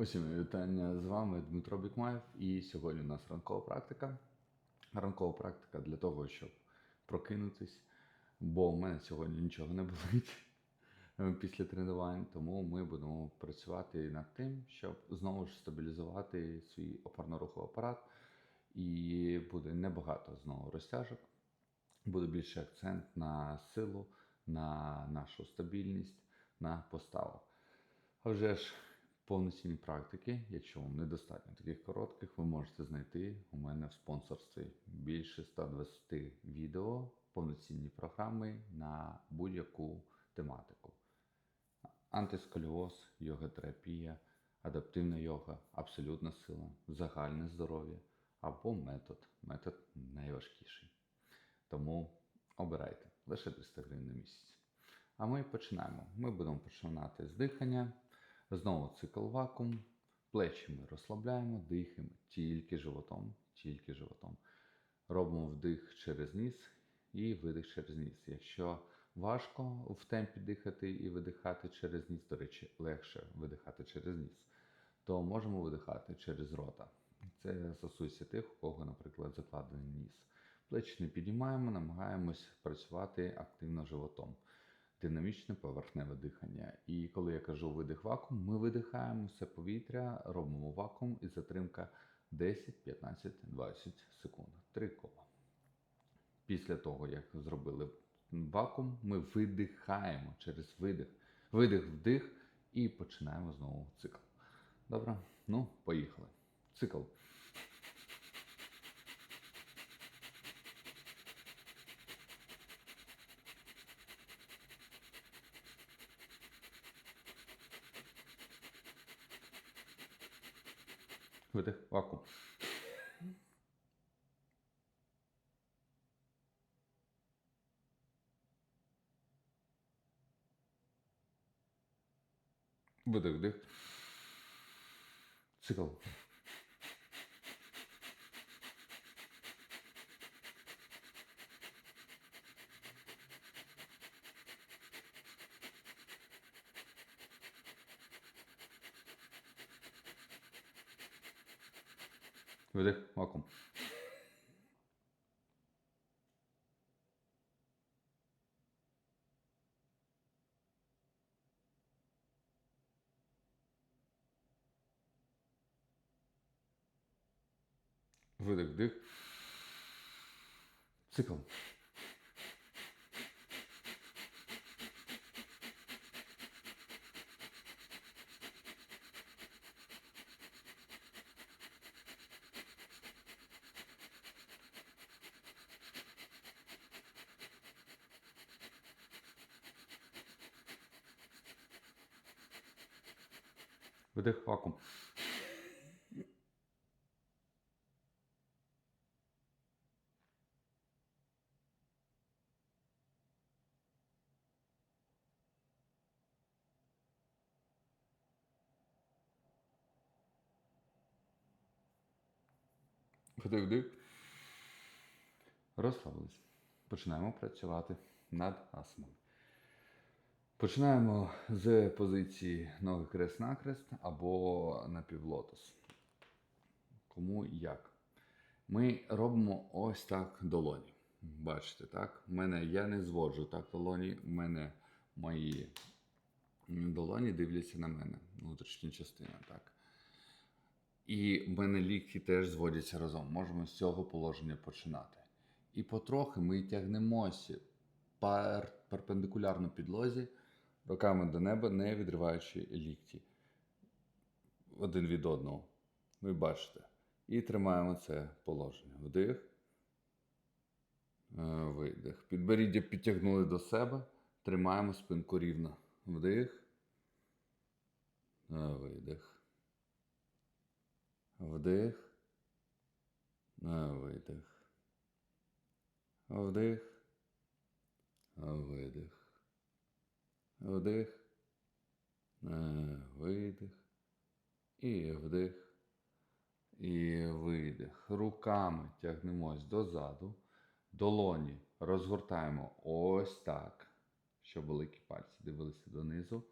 Усім вітання з вами Дмитро Бікмаєв. І сьогодні у нас ранкова практика. Ранкова практика для того, щоб прокинутись, бо в мене сьогодні нічого не болить після тренувань, тому ми будемо працювати над тим, щоб знову ж стабілізувати свій опорно-руховий апарат. І буде небагато знову розтяжок. Буде більше акцент на силу, на нашу стабільність, на поставу. А вже ж повноцінні практики, якщо вам недостатньо таких коротких, ви можете знайти у мене в спонсорстві більше 120 відео, повноцінні програми на будь-яку тематику. Антисколіоз, йога-терапія, адаптивна йога, абсолютна сила, загальне здоров'я або метод. Метод найважкіший. Тому обирайте лише 300 гривень на місяць. А ми починаємо. Ми будемо починати з дихання. Знову цикл вакуум. Плечі ми розслабляємо, дихаємо тільки животом, тільки животом. Робимо вдих через ніс і видих через ніс. Якщо важко в темпі дихати і видихати через ніс, до речі, легше видихати через ніс, то можемо видихати через рота. Це стосується тих, у кого, наприклад, закладений ніс. Плечі не піднімаємо, намагаємось працювати активно животом. Динамічне поверхневе дихання. І коли я кажу видих вакуум, ми видихаємо все повітря, робимо вакуум і затримка 10, 15, 20 секунд. Три кола. Після того, як зробили вакуум, ми видихаємо через видих. Видих, вдих і починаємо знову цикл. Добре? Ну, поїхали. Цикл. Видих, вакуум. Видих, вдих. Цикл. Видих, вакуум. Видих, вдих. Цикл. Видих, вакуум. Вдих, вдих. Розслабились. Починаємо працювати над асанами. Починаємо з позиції ноги крест-накрест або напівлотос. Кому і як. Ми робимо ось так долоні. Бачите, так? Мене я не зводжу так долоні. У мене мої долоні дивляться на мене, внутрішня частина. так. І в мене лікті теж зводяться разом. Можемо з цього положення починати. І потрохи ми тягнемося пер- перпендикулярно підлозі, руками до неба, не відриваючи лікті один від одного. Ви бачите. І тримаємо це положення. Вдих. е, Видих. Підборіддя підтягнули до себе. Тримаємо спинку рівно. Вдих. е, Видих. Вдих. е, Видих. Вдих. Видих. Вдих. е, Видих. І вдих. І видих. Руками тягнемось дозаду. Долоні розгортаємо ось так, щоб великі пальці дивилися донизу.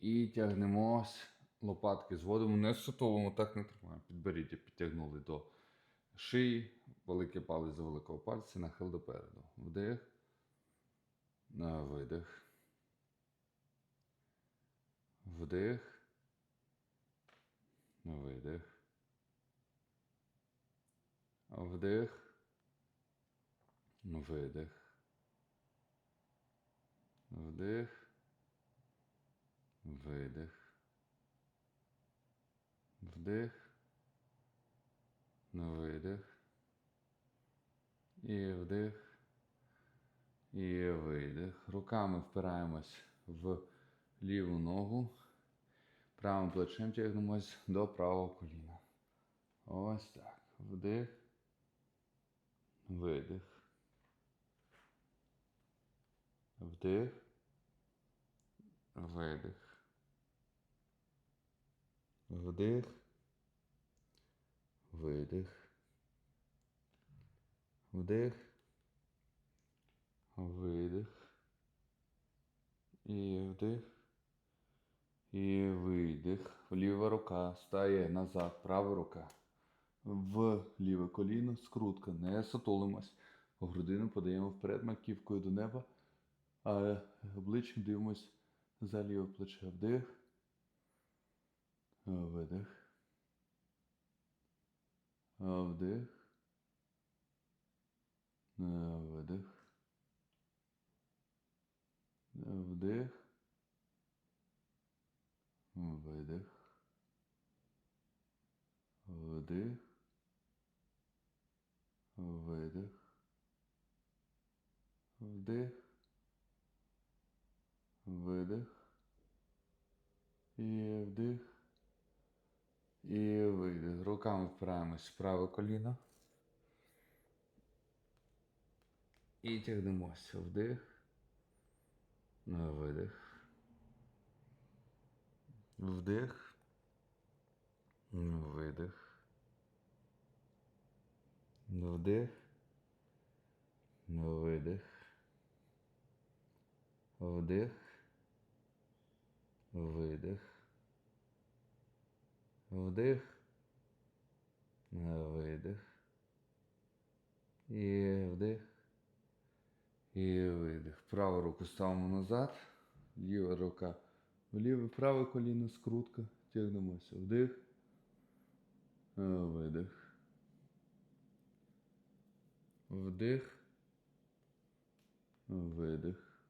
І тягнемось лопатки зводимо, не сутовимо, так не тримаємо. Підберіть, підтягнули до шиї, великий палець до великого пальця, нахил допереду. Вдих, видих. Вдих. Видих. Вдих. Видих. Вдих. Видих. Вдих. Видих. І вдих. І видих. Руками впираємось в ліву ногу. Правим плечем тягнемось до правого коліна. Ось так. Вдих. Видих. Вдих. Видих. Вдих. Видих. Вдих. Видих. І вдих. І видих. Ліва рука стає назад. Права рука. В ліве коліно. Скрутка. Не сутулимось. Грудину подаємо вперед маківкою до неба. А обличчям дивимось за ліве плече. Вдих. Видих. Вдих. Видих. Вдих. Видих. Вдих. Видих. Вдих. Видих. І вдих. І видих. Руками впираємось в праве коліно. І тягнемося. Вдих. Видих. Вдих. Видих. Вдих. Видих. Вдих. Видих. Вдих. Видих. І вдих. І видих. Праву руку ставимо назад. Ліва рука вліве, праве коліно, скрутка. Тягнемося. Вдих. Видих. Вдих. Видих.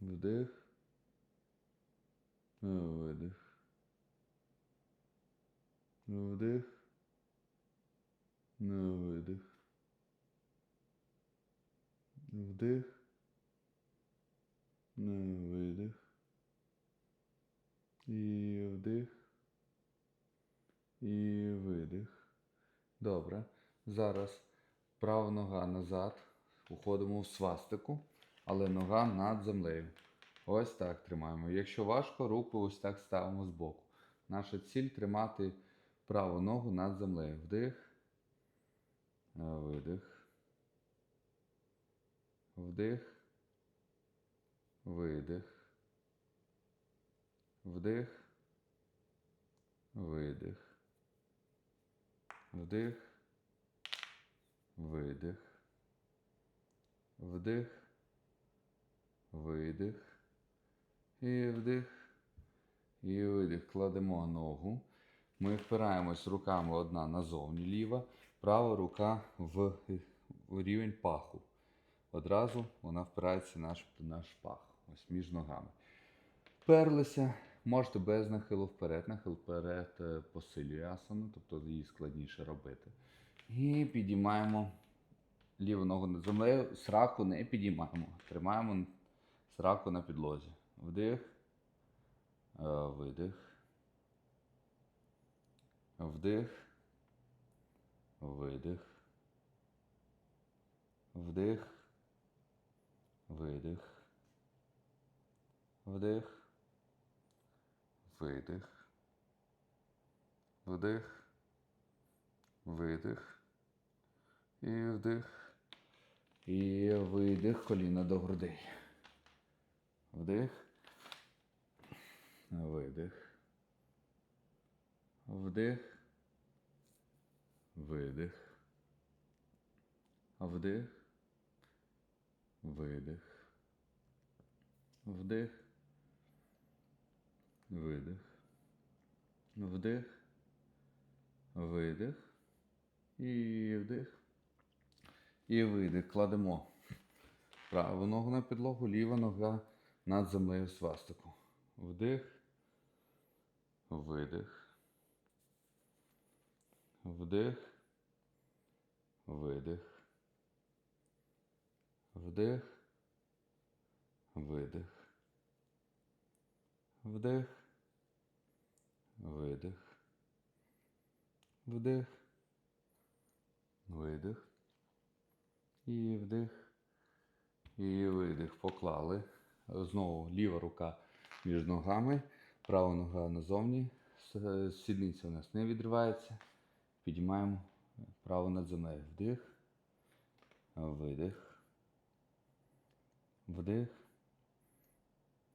Вдих. Видих. Вдих. Видих. Вдих. Видих. І вдих. І видих. Добре. Зараз права нога назад. Уходимо в свастику, але нога над землею. Ось так тримаємо. Якщо важко, руку ось так ставимо збоку. Наша ціль тримати праву ногу над землею. Вдих. Видих. Вдих. Видих. Вдих. Видих. Вдих. Видих. Вдих. Видих. І вдих. І видих. Кладемо ногу. Ми впираємось руками одна назовні ліва, права рука в, рівень паху. Одразу вона впирається в наш, наш пах. Ось між ногами. Вперлися. Можете без нахилу вперед. Нахил вперед е, посилює асану, тобто її складніше робити. І підіймаємо ліву ногу над землею. Сраку не підіймаємо. Тримаємо сраку на підлозі. Вдих. Е, Видих. Вдих. Видих. Вдих. Видих. Вдих. Видих. Вдих. Видих. І вдих. І видих коліна до грудей. Вдих. видих, вдих, видих, вдих, видих, вдих, видих, вдих, видих. І вдих. І видих. Кладемо праву ногу на підлогу, ліва нога над землею свастику. Вдих, видих, вдих, видих, вдих, видих, вдих, видих, вдих, видих. І вдих. І видих. Поклали. Знову ліва рука між ногами. Права нога назовні. Сідниця у нас не відривається. Підіймаємо право над землею. Вдих. Видих. Вдих.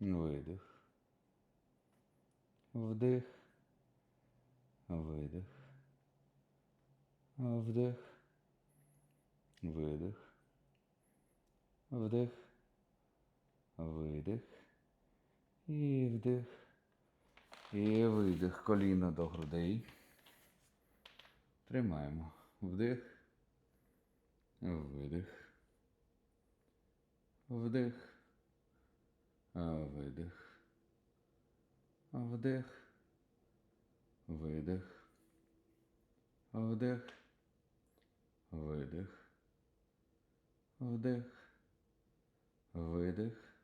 Видих. Вдих. Видих. Вдих. Видих. Вдих. Видих. І вдих. І видих. Коліно до грудей. Тримаємо. Вдих. Видих. Вдих. Видих. Вдих. Видих. Вдих. Видих. Вдих. Видих.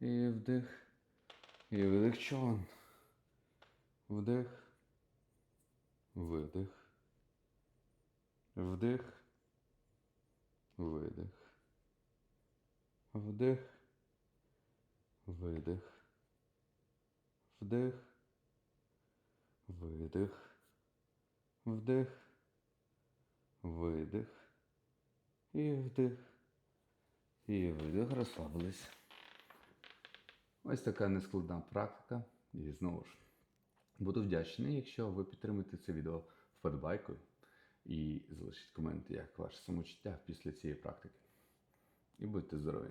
І вдих. І видих човен. Вдих. Видих. Вдих. Видих. Вдих. Видих. Вдих. Видих. Вдих. Видих. І вдих. І видих, розслабились. Ось така нескладна практика. І знову ж буду вдячний, якщо ви підтримаєте це відео вподобайкою і залишіть комент, як ваше самочуття після цієї практики. І будьте здорові!